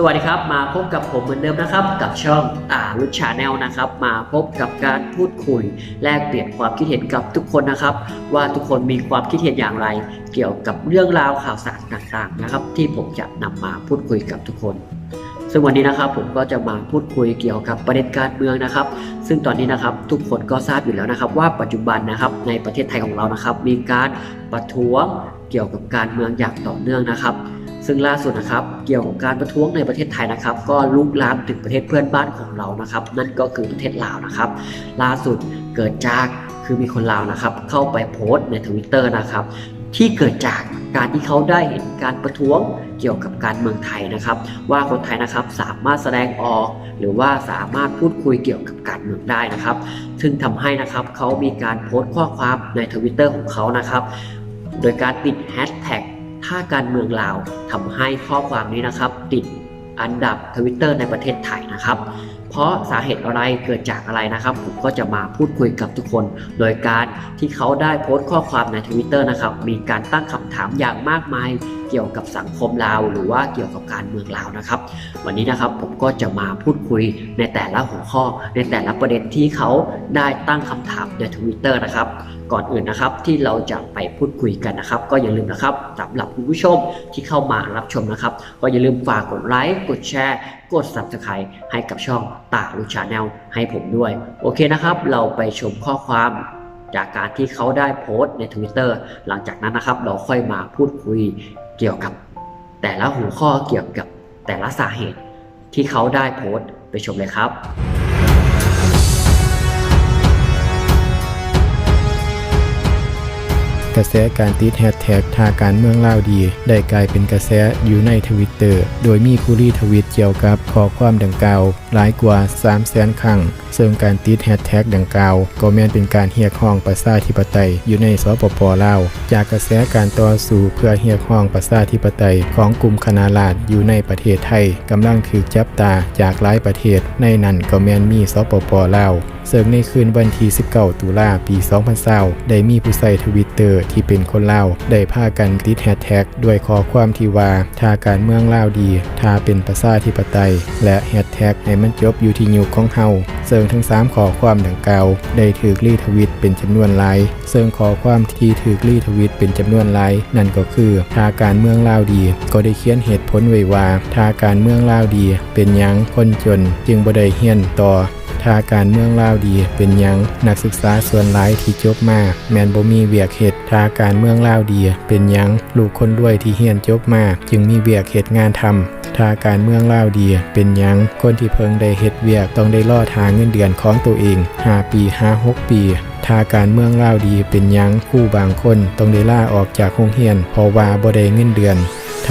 สวัสดีครับ มาพบกับผมเหมือนเดิมนะครับ กับช่องอ่ารุชาแนลนะครับ มาพบกับการพูดคุย แลกเปลี่ยนความคิดเห็นกับทุกคนนะครับ ว่าทุกคนมีความคิดเห็นอย่างไร เกี่ยวกับเรื่องราวข่าวสารต่างๆนะครับ ที่ผมจะนำมาพูดคุยกับทุกคน ซึ่งวันนี้นะครับผมก็จะมาพูดคุยเกี่ยวกับประเด็นการเมืองนะครับ ซึ่งตอนนี้นะครับทุกคนก็ทราบอยู่แล้วนะครับ ว่าปัจจุบันนะครับในประเทศไทยของเรานะครับ มีการประท้วงเกี่ยวกับการเมืองอย่างต่อเนื่องนะครับ ซึ่งล่าสุดนะครับเกี่ยวกับการประท้วงในประเทศไทยนะครับ ก็ลุกลามถึงประเทศเพื่อนบ้านของเรานะครับ นั่นก็คือประเทศลาวนะครับ ล่าสุดเกิดจากคือมีคนลาวนะครับ เข้าไปโพสต์ในทวิตเตอร์นะครับ ที่เกิดจากการที่เขาได้เห็นการประท้วงเกี่ยวกับการเมืองไทยนะครับ ว่าคนไทยนะครับสามารถแสดงออก หรือว่าสามารถพูดคุยเกี่ยวกับการเมืองได้นะครับ ซึ่งทำให้นะครับเขามีการโพสต์ข้อความในทวิตเตอร์ของเขานะครับ โดยการติดแฮชแท็ก ถ้าการเมืองลาวทำให้ข้อความนี้นะครับ ติดอันดับทวิตเตอร์ในประเทศไทยนะครับ เพราะสาเหตุอะไรเกิดจากอะไรนะครับ ผมก็จะมาพูดคุยกับทุกคน โดยการที่เขาได้โพสต์ข้อความในทวิตเตอร์นะครับ มีการตั้งคำถามอย่างมากมายเกี่ยวกับสังคมลาว หรือว่าเกี่ยวกับการเมืองลาวนะครับ วันนี้นะครับผมก็จะมาพูดคุยในแต่ละหัวข้อ ในแต่ละประเด็นที่เขาได้ตั้งคำถามในทวิตเตอร์นะครับ ก่อนอื่นนะครับที่เราจะไปพูดคุยกันนะครับ ก็อย่าลืมนะครับสำหรับคุณผู้ชมที่เข้ามารับชมนะครับ ก็อย่าลืมฝากกดไลค์กดแชร์ กด subscribe ให้กับช่องตาลูชาแนลให้ผมด้วย โอเคนะครับ เราไปชมข้อความจากการที่เขาได้โพสต์ใน Twitter หลังจากนั้นนะครับ เราค่อยมาพูดคุยเกี่ยวกับ แต่ละหัวข้อเกี่ยวกับแต่ละสาเหตุที่เขาได้โพสต์ไปชมเลยครับ กระแสการติดแฮชแท็กทาการเมืองลาวดี ได้กลายเป็นกระแสอยู่ในทวิตเตอร์ โดยมีผู้รีทวิตเกี่ยวกับข้อความดังกล่าวหลายกว่า 3 0 0แสนครั้ง ซึ่งการติดแฮชแท็กดังกล่าว ก็แม้นเป็นการเรียกร้องประชาธิปไตยอยู่ในสปปลาว จากกระแสการต่อสู้เพื่อเรียกร้องประชาธิปไตยของกลุ่มคณะราษฎรอยู่ในประเทศไทยกำลังถูกจับตาจากหลายประเทศในนั้นก็แม้นมีสปปลาว ซึ่งในคืนวันที่19 ตุลาปี 2020ได้มีผู้ใช้ทวิตเตอร์ที่เป็นคนลาวได้พากันติดแฮชแท็กด้วยข้อความที่ว่าถ้าการเมืองลาวดีถ้าเป็นประชาธิปไตย และแฮชแท็กให้มันจบอยู่ที่ยุคของเฮาซึ่งทั้ง 3 ข้อความดังกล่าว ได้ถูกรีทวิตเป็นจำนวนหลายซึ่งข้อความที่ถูกรีทวิตเป็นจำนวนหลายนั่นก็คือถ้าการเมืองลาวดี ก็ได้เขียนเหตุผลไว้ว่าถ้าการเมืองลาวดี เป็นยังคนจนจึงบ่ได้เฮียนต่อาการเมืองลาวดี เป็นยังนักศึกษาส่วนหลายที่จบมาแมนบ่มีเวียกเฮ็ดถ้าการเมืองลาวดี เป็นยังลูกคนรวยที่เฮียนจบมาจึงมีเวียกเฮ็ดงานทำถ้าการเมืองลาวดี เป็นยังคนที่เพิ่งได้เฮ็ดเวียกต้องได้รอทาเงินเดือนของตัวเอง5ปี5 6ปีถ้าการเมืองลาวดีเป็นยังผู้บางคนต้องได้ล่าออกจากโรงเรียนเพราะว่าบ่ได้เงินเดือน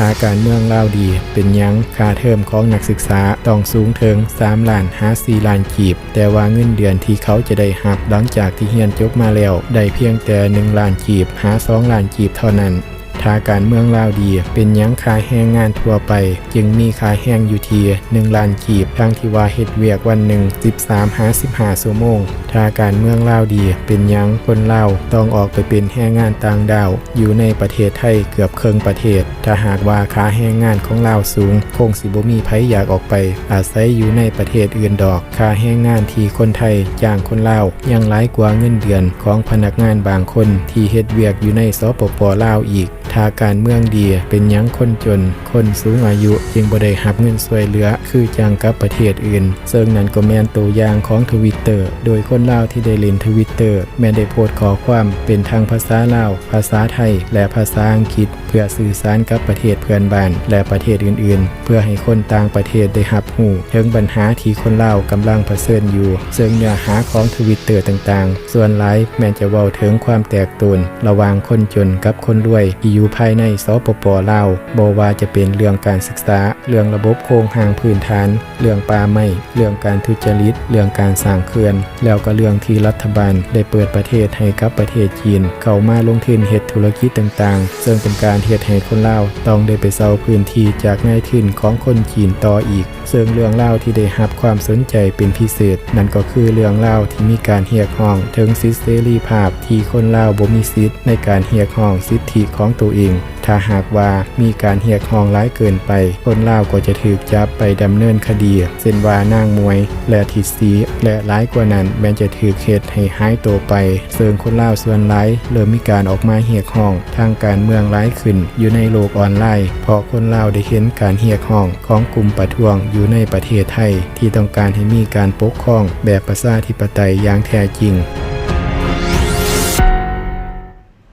ถาการเมืองเล่าดี เป็นยังค่าเทอมของนักศึกษาต้องสูงถึง3ล้านหา4ล้านกีบ แต่ว่าเงินเดือนที่เขาจะได้หับหลังจากที่เฮียนจบมาแล้ว ได้เพียงแต่1ล้านกีบหา2ล้านกีบเท่านั้น ถ้าการเมืองลาวดี เป็นยังคาแรงงานทั่วไป จึงมีคาแรงอยู่ที่1ล้านกีบทั้งที่ว่าเฮ็ดเวียกวันหนึ่ง13 55ชั่วโมงถ้าการเมืองลาวดี เป็นยังคนลาวต้องออกไปเป็นแรงงานต่างดาว อยู่ในประเทศไทยเกือบเครึ่งประเทศ ถ้าหากว่าคาแรงงานของลาวสูง คงสิบ่มีไผอยากออกไป อาศัยอยู่ในประเทศอื่นดอกคาแรงงานที่คนไทยจ้างคนลาวยังหลายกว่าเงินเดือนของพนักงานบางคนที่เฮ็ดเวียกอยู่ในสปปลาวอีกาการเมืองดี เป็นยังคนจน คนสูงอายุจึงบ่ได้รับเงินช่วยเหลือ คือจังกับประเทศอื่น ซึ่งนั่นก็แมนตัวอย่างของทวิตเตอร์ โดยคนลาวที่ได้เล่นทวิตเตอร์แมนได้โพสต์ขอความเป็นทางภาษาลาว ภาษาไทย และภาษาอังกฤษ เพื่อสื่อสารกับประเทศเพื่อนบ้าน และประเทศอื่น ๆ เพื่อให้คนต่างประเทศได้รับรู้ถึงปัญหาที่คนลาวกำลังเผชิญอยู่ ซึ่งเนื้อหาของทวิตเตอร์ต่างๆ ส่วนหลายแมนจะเว้าถึงความแตกต่างระหว่างคนจนกับคนรวยที่อยู่ภายในสปปลาวบ่ว่าจะเป็นเรื่องการศึกษา เรื่องระบบโครงห่างพื้นฐาน เรื่องป่าไม้เรื่องการทุจริต เรื่องการสร้างเขื่อน แล้วก็เรื่องที่รัฐบาลได้เปิดประเทศให้กับประเทศจีน เข้ามาลงทุนเฮ็ดธุรกิจต่างๆ ซึ่งเป็นการเฮ็ดให้คนลาวต้องได้ไปเซาพื้นที่จากนายทุนของคนจีนต่ออีก ซึ่งเรื่องเล่าที่ได้รับความสนใจเป็นพิเศษ นั่นก็คือเรื่องเล่าที่มีการเรียกร้องถึงสิทธิเสรีภาพที่คนลาวบ่มีสิทธิ์ในการเรียกร้องสิทธิของตัวเองเอง ถ้าหากว่ามีการเรียกร้องร้ายเกินไป คนลาวก็จะถูกจับไปดำเนินคดีเช่นว่านางมวย และทิศสีและร้ายกว่านั้นแม้จะถูกเฮ็ดให้หายตัวไปซึ่งคนลาวส่วนหลายเริ่มมีการออกมาเรียกร้อง ทางการเมืองร้ายขึ้น อยู่ในโลกออนไลน์ เพราะคนลาวได้เห็นการเรียกร้องของกลุ่มประท้วงอยู่ในประเทศไทย ที่ต้องการให้มีการปกครองแบบประชาธิปไตยอย่างแท้จริง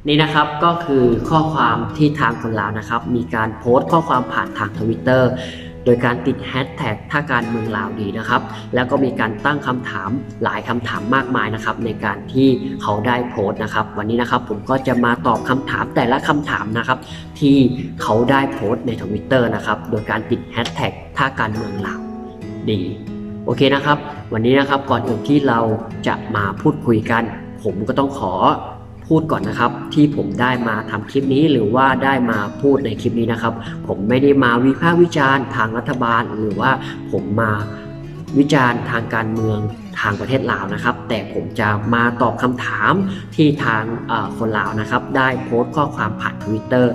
นี่นะครับก็คือข้อความที่ทางคนลาวนะครับ มีการโพสต์ข้อความผ่านทางทวิตเตอร์โดยการติดแฮชแท็กถ้าการเมืองลาวดีนะครับ แล้วก็มีการตั้งคำถามหลายคำถามมากมายนะครับ ในการที่เขาได้โพสต์นะครับ วันนี้นะครับผมก็จะมาตอบคำถามแต่ละคำถามนะครับ ที่เขาได้โพสต์ในทวิตเตอร์นะครับ โดยการติดแฮชแท็กถ้าการเมืองลาวดีโอเคนะครับ วันนี้นะครับก่อนอื่นที่เราจะมาพูดคุยกัน ผมก็ต้องขอ พูดก่อนนะครับ ที่ผมได้มาทำคลิปนี้หรือว่าได้มาพูดในคลิปนี้นะครับ ผมไม่ได้มาวิพากษ์วิจารณ์ทางรัฐบาล หรือว่าผมมาวิจารณ์ทางการเมืองทางประเทศลาวนะครับ แต่ผมจะมาตอบคำถามที่ทางคนลาวนะครับ ได้โพสต์ข้อความผ่านทวิตเตอร์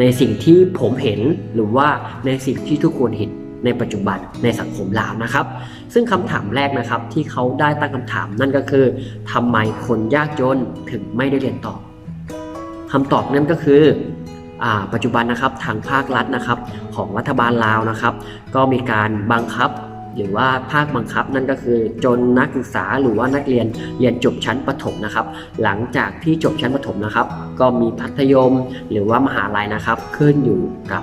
ในสิ่งที่ผมเห็นหรือว่าในสิ่งที่ทุกคนเห็นในปัจจุบันในสังคมลาวนะครับ ซึ่งคำถามแรกนะครับที่เขาได้ตั้งคำถามนั่นก็คือทำไมคนยากจนถึงไม่ได้เรียนต่อคำตอบนั่นก็คือปัจจุบันนะครับทางภาครัฐนะครับของรัฐบาลลาวนะครับ ก็มีการบังคับหรือว่าภาคบังคับนั่นก็คือจนนักศึกษาหรือว่านักเรียนเรียนจบชั้นประถมนะครับ หลังจากที่จบชั้นประถมนะครับ ก็มีพัธยมหรือว่ามหาลัยนะครับ ขึ้นอยู่กับ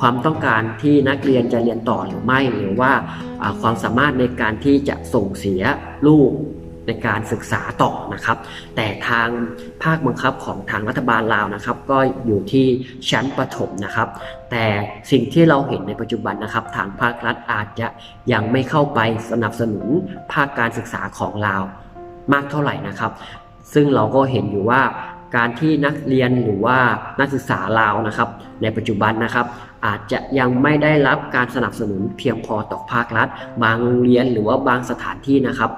ความต้องการที่นักเรียนจะเรียนต่อหรือไม่ หรือว่าความสามารถในการที่จะส่งเสียลูกในการศึกษาต่อนะครับ แต่ทางภาคบังคับของทางรัฐบาลลาวนะครับ ก็อยู่ที่ชั้นประถมนะครับ แต่สิ่งที่เราเห็นในปัจจุบันนะครับ ทางภาครัฐอาจจะยังไม่เข้าไปสนับสนุนภาคการศึกษาของลาวมากเท่าไหร่นะครับ ซึ่งเราก็เห็นอยู่ว่าการที่นักเรียนหรือว่านักศึกษาลาวนะครับ ในปัจจุบันนะครับ อาจจะยังไม่ได้รับการสนับสนุนเพียงพอต่อภาครัฐ บางโรงเรียนหรือว่าบางสถานที่นะครับ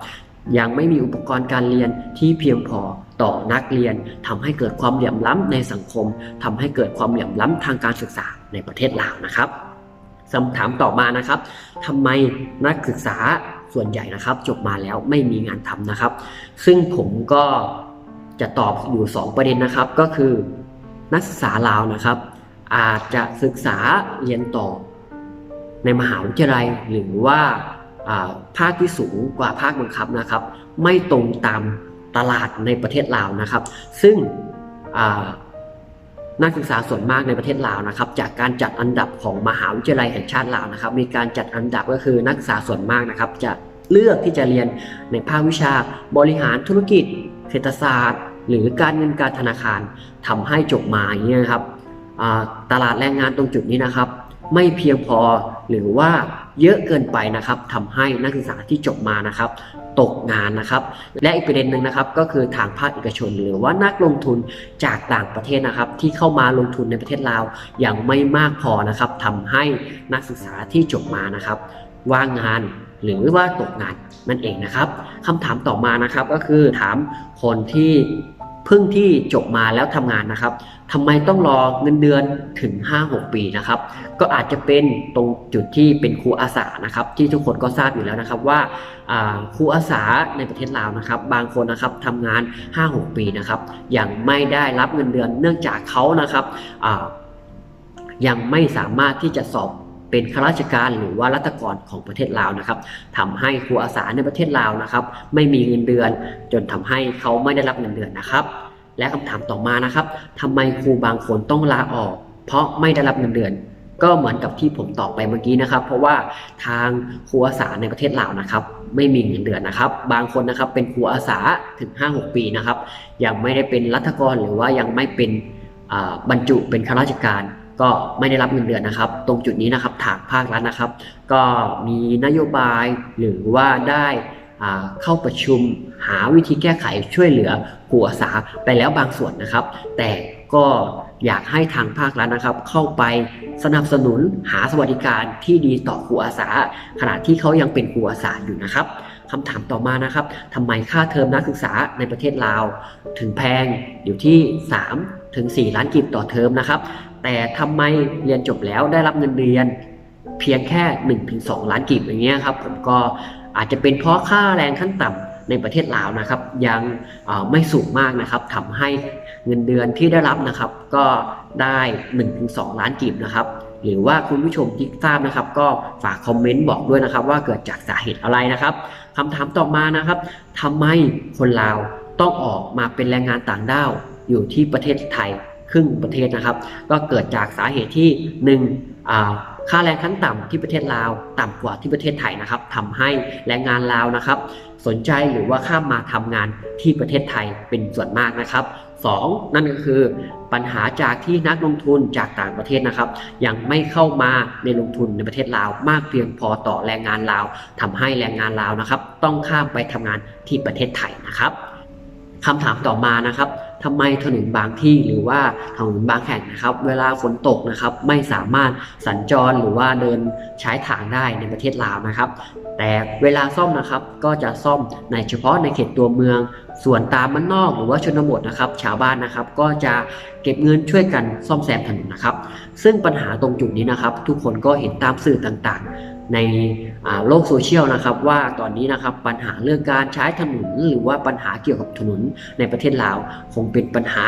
ยังไม่มีอุปกรณ์การเรียนที่เพียงพอต่อนักเรียนทำให้เกิดความเหลื่อมล้ำในสังคมทำให้เกิดความเหลื่อมล้ำทางการศึกษาในประเทศลาวนะครับคำถามต่อมานะครับทำไมนักศึกษาส่วนใหญ่นะครับ จบมาแล้วไม่มีงานทำนะครับ ซึ่งผมก็จะตอบอยู่ 2 ประเด็นนะครับ ก็คือ นักศึกษาลาวนะครับ อาจจะศึกษาเรียนต่อ ในมหาวิทยาลัยหรือว่าภาคที่สูงกว่าภาคบังคับนะครับ ไม่ตรงตามตลาดในประเทศลาวนะครับ ซึ่งนักศึกษาส่วนมากในประเทศลาวนะครับ จากการจัดอันดับของมหาวิทยาลัยแห่งชาติลาวนะครับ มีการจัดอันดับก็คือนักศึกษาส่วนมากนะครับ จะเลือกที่จะเรียนในภาควิชาบริหารธุรกิจเศรษฐศาสตร์ หรือการเงินการธนาคารทำให้จบมาอย่างนี้ยครับ ตลาดแรงงานตรงจุดนี้นะครับ ไม่เพียงพอหรือว่าเยอะเกินไปนะครับทำให้นักศึกษาที่จบมานะครับ ตกงานนะครับ และอีกประเด็นหนึ่งนะครับ ก็คือทางภาคเอกชน หรือว่านักลงทุนจากต่างประเทศนะครับ ที่เข้ามาลงทุนในประเทศลาวอย่างไม่มากพอนะครับทำให้นักศึกษาที่จบมานะครับ ว่างงานหรือว่าตกงานนั่นเองนะครับคำถามต่อมานะครับก็คือถามคนที่ เพิ่งที่จบมาแล้วทำงานนะครับทำไมต้องรอเงินเดือนถึง 5-6 ปีนะครับ ก็อาจจะเป็นตรงจุดที่เป็นครูอาสานะครับ ที่ทุกคนก็ทราบอยู่แล้วนะครับว่าครูอาสาในประเทศลาวนะครับ บางคนนะครับทำงาน 5-6 ปีนะครับยังไม่ได้รับเงินเดือนเนื่องจากเขานะครับยังไม่สามารถที่จะสอบ เป็นข้าราชการหรือว่ารัฐกรของประเทศลาวนะครับทำให้ครูอาสาในประเทศลาวนะครับ ไม่มีเงินเดือน จนทำให้เขาไม่ได้รับเงินเดือนนะครับ และคำถามต่อมานะครับทำไมครูบางคนต้องลาออก เพราะไม่ได้รับเงินเดือน ก็เหมือนกับที่ผมตอบไปเมื่อกี้นะครับ เพราะว่าทางครูอาสาในประเทศลาวนะครับ ไม่มีเงินเดือนนะครับ บางคนนะครับเป็นครูอาสาถึง 5-6 ปีนะครับยังไม่ได้เป็นรัฐกรหรือว่ายังไม่เป็นบรรจุเป็นข้าราชการ ก็ไม่ได้รับเงินเดือนนะครับ ตรงจุดนี้นะครับทางภาครัฐนะครับ ก็มีนโยบายหรือว่าได้เข้าประชุมหาวิธีแก้ไขช่วยเหลือครูอาสาไปแล้วบางส่วนนะครับ แต่ก็อยากให้ทางภาครัฐนะครับ เข้าไปสนับสนุนหาสวัสดิการที่ดีต่อครูอาสา ขณะที่เขายังเป็นครูอาสาอยู่นะครับคำถามต่อมานะครับทำไมค่าเทอมนักศึกษาในประเทศลาว ถึงแพงอยู่ที่ 3 ถึง 4 ล้านกิบต่อเทอมนะครับ แต่ทำไมเรียนจบแล้วได้รับเงินเดือน เพียงแค่ 1-2 ล้านกิบอย่างเงี้ยครับผมก็อาจจะเป็นเพราะค่าแรงขั้นต่ำในประเทศลาวนะครับ ยังไม่สูงมากนะครับทำให้เงินเดือนที่ได้รับนะครับ ก็ได้ 1-2 ล้านกิบนะครับ หรือว่าคุณผู้ชมที่ทราบนะครับ ก็ฝากคอมเมนต์บอกด้วยนะครับ ว่าเกิดจากสาเหตุอะไรนะครับคำถามต่อมานะครับทำไมคนลาวต้องออกมาเป็นแรงงานต่างด้าวอยู่ที่ประเทศไทย ครึ่งประเทศนะครับ ก็เกิดจากสาเหตุที่หนึ่งอ่าค่าแรงขั้นต่ำที่ประเทศลาวต่ำกว่าที่ประเทศไทยนะครับทำให้แรงงานลาวนะครับ สนใจหรือว่าข้ามมาทำงานที่ประเทศไทยเป็นส่วนมากนะครับสองนั่นก็คือปัญหาจากที่นักลงทุนจากต่างประเทศนะครับ ยังไม่เข้ามาในลงทุนในประเทศลาว มากเพียงพอต่อแรงงานลาวทำให้แรงงานลาวนะครับ ต้องข้ามไปทำงานที่ประเทศไทยนะครับ คำถามต่อมานะครับทำไมถนนบางที่หรือว่าถนนบางแห่งนะครับ เวลาฝนตกนะครับ ไม่สามารถสัญจรหรือว่าเดินใช้ทางได้ในประเทศลาวนะครับ แต่เวลาซ่อมนะครับก็จะซ่อมในเฉพาะในเขตตัวเมือง ส่วนตามบ้านนอกหรือว่าชนบทนะครับ ชาวบ้านนะครับก็จะเก็บเงินช่วยกันซ่อมแซมถนนนะครับ ซึ่งปัญหาตรงจุดนี้นะครับ ทุกคนก็เห็นตามสื่อต่างๆ ในโลกโซเชียลนะครับว่าตอนนี้นะครับปัญหาเรื่องการใช้ถนนหรือว่าปัญหาเกี่ยวกับถนนในประเทศลาวคงเป็นปัญหา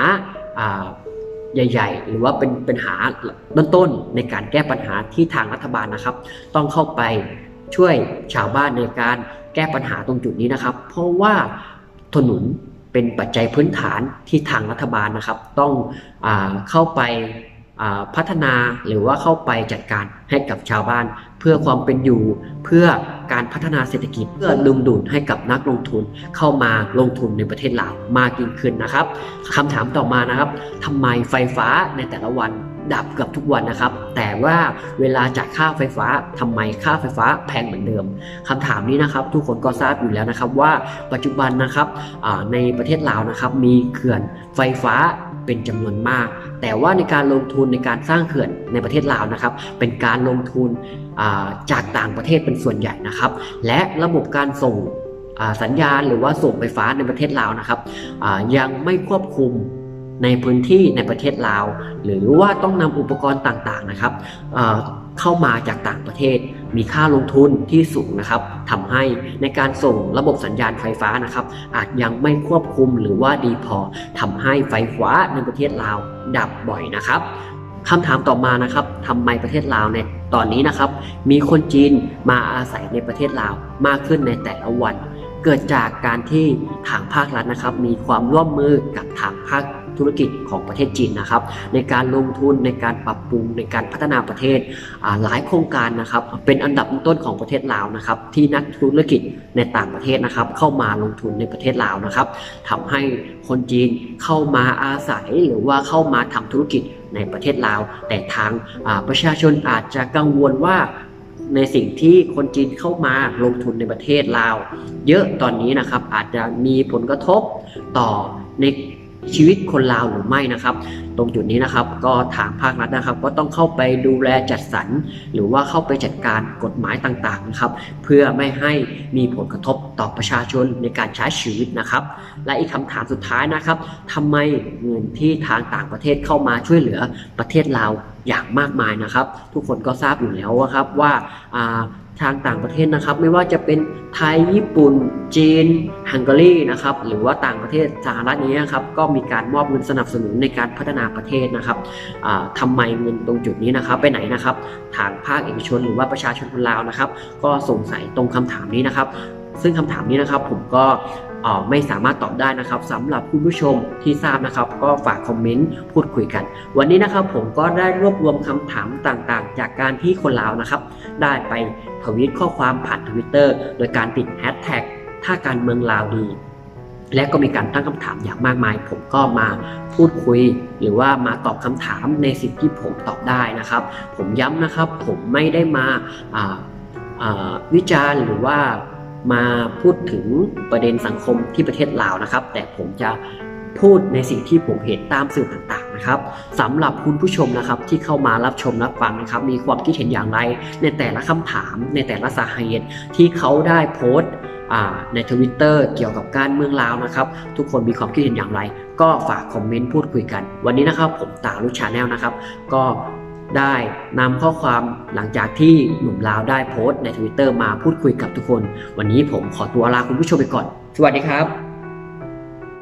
ใหญ่ ๆ หรือว่าเป็นปัญหาต้นๆในการแก้ปัญหาที่ทางรัฐบาลนะครับ ต้องเข้าไปช่วยชาวบ้านในการแก้ปัญหาตรงจุดนี้นะครับ เพราะว่าถนนเป็นปัจจัยพื้นฐานที่ทางรัฐบาลนะครับ ต้องอเข้าไป พัฒนาหรือว่าเข้าไปจัดการให้กับชาวบ้าน เพื่อความเป็นอยู่ เพื่อการพัฒนาเศรษฐกิจเพื่อดึงดูดให้กับนักลงทุนเข้ามาลงทุนในประเทศลาวมากยิ่งขึ้นนะครับคำถามต่อมานะครับทำไมไฟฟ้าในแต่ละวันดับเกือบทุกวันนะครับ แต่ว่าเวลาจ่ายค่าไฟฟ้าทำไมค่าไฟฟ้าแพงเหมือนเดิมคำถามนี้นะครับ ทุกคนก็ทราบอยู่แล้วนะครับว่าปัจจุบันนะครับในประเทศลาวนะครับ มีเขื่อนไฟฟ้าเป็นจำนวนมาก แต่ว่าในการลงทุนในการสร้างเขื่อนในประเทศลาวนะครับ เป็นการลงทุนจากต่างประเทศเป็นส่วนใหญ่นะครับ และระบบการส่งสัญญาณหรือว่าส่งไฟฟ้าในประเทศลาวนะครับยังไม่ควบคุมในพื้นที่ในประเทศลาว หรือว่าต้องนำอุปกรณ์ต่างๆนะครับเข้ามาจากต่างประเทศ มีค่าลงทุนที่สูงนะครับทำให้ในการส่งระบบสัญญาณไฟฟ้านะครับ อาจยังไม่ควบคุมหรือว่าดีพอทำให้ไฟฟ้าในประเทศลาวดับบ่อยนะครับคำถามต่อมานะครับทำไมประเทศลาวในตอนนี้นะครับ มีคนจีนมาอาศัยในประเทศลาวมากขึ้นในแต่ละวัน เกิดจากการที่ทางภาครัฐนะครับ มีความร่วมมือกับทางภาค ธุรกิจของประเทศจีนนะครับ ในการลงทุนในการปรับปรุงในการพัฒนาประเทศหลายโครงการนะครับ เป็นอันดับต้นของประเทศลาวนะครับ ที่นักธุรกิจในต่างประเทศนะครับ เข้ามาลงทุนในประเทศลาวนะครับทำให้คนจีนเข้ามาอาศัยหรือว่าเข้ามาทำธุรกิจในประเทศลาว แต่ทางประชาชนอาจจะกังวลว่าในสิ่งที่คนจีนเข้ามาลงทุนในประเทศลาว เยอะตอนนี้นะครับอาจจะมีผลกระทบต่อใน ชีวิตคนลาวหรือไม่นะครับ ตรงจุดนี้นะครับก็ทางภาครัฐนะครับ ก็ต้องเข้าไปดูแลจัดสรร หรือว่าเข้าไปจัดการกฎหมายต่างๆนะครับ เพื่อไม่ให้มีผลกระทบต่อประชาชนในการใช้ชีวิตนะครับ และอีกคำถามสุดท้ายนะครับทำไมเงินที่ทางต่างประเทศเข้ามาช่วยเหลือประเทศลาวอย่างมากมายนะครับ ทุกคนก็ทราบอยู่แล้วว่าครับว่า ทางต่างประเทศนะครับ ไม่ว่าจะเป็นไทยญี่ปุ่น จีนฮังการีนะครับหรือว่าต่างประเทศสหรัฐนี้นะครับก็มีการมอบเงินสนับสนุนในการพัฒนาประเทศนะครับอ่าทำไมเงินตรงจุดนี้นะครับ ไปไหนนะครับ ทางภาคเอกชนหรือว่าประชาชนคนลาวนะครับ ก็สงสัยตรงคำถามนี้นะครับ ซึ่งคำถามนี้นะครับผมก็ ไม่สามารถตอบได้นะครับสำหรับคุณผู้ชมที่ทราบนะครับ ก็ฝากคอมเมนต์พูดคุยกัน วันนี้นะครับผมก็ได้รวบรวมคำถามต่างๆ จากการที่คนลาวนะครับ ได้ไปทวีตข้อความผ่านทวิตเตอร์โดยการติดแฮชแท็กถ้าการเมืองลาวดีและก็มีการตั้งคำถามอย่างมากมาย ผมก็มาพูดคุย หรือว่ามาตอบคำถามในสิ่งที่ผมตอบได้นะครับ ผมย้ำนะครับผมไม่ได้มาวิจารณ์หรือว่า มาพูดถึงประเด็นสังคมที่ประเทศลาวนะครับ แต่ผมจะพูดในสิ่งที่ผมเห็นตามสื่อต่างๆนะครับสำหรับคุณผู้ชมนะครับที่เข้ามารับชมรับฟังนะครับ มีความคิดเห็นอย่างไร ในแต่ละคำถามในแต่ละสาเหตุที่เขาได้โพสต์ในทวิตเตอร์เกี่ยวกับการเมืองลาวนะครับ ทุกคนมีความคิดเห็นอย่างไร ก็ฝากคอมเมนต์พูดคุยกัน วันนี้นะครับผมตาลุชาแนลนะครับ ก็ ได้นำข้อความหลังจากที่หนุ่มลาวได้โพสต์ในทวิตเตอร์มาพูดคุยกับทุกคน วันนี้ผมขอตัวลาคุณผู้ชมไปก่อน สวัสดีครับ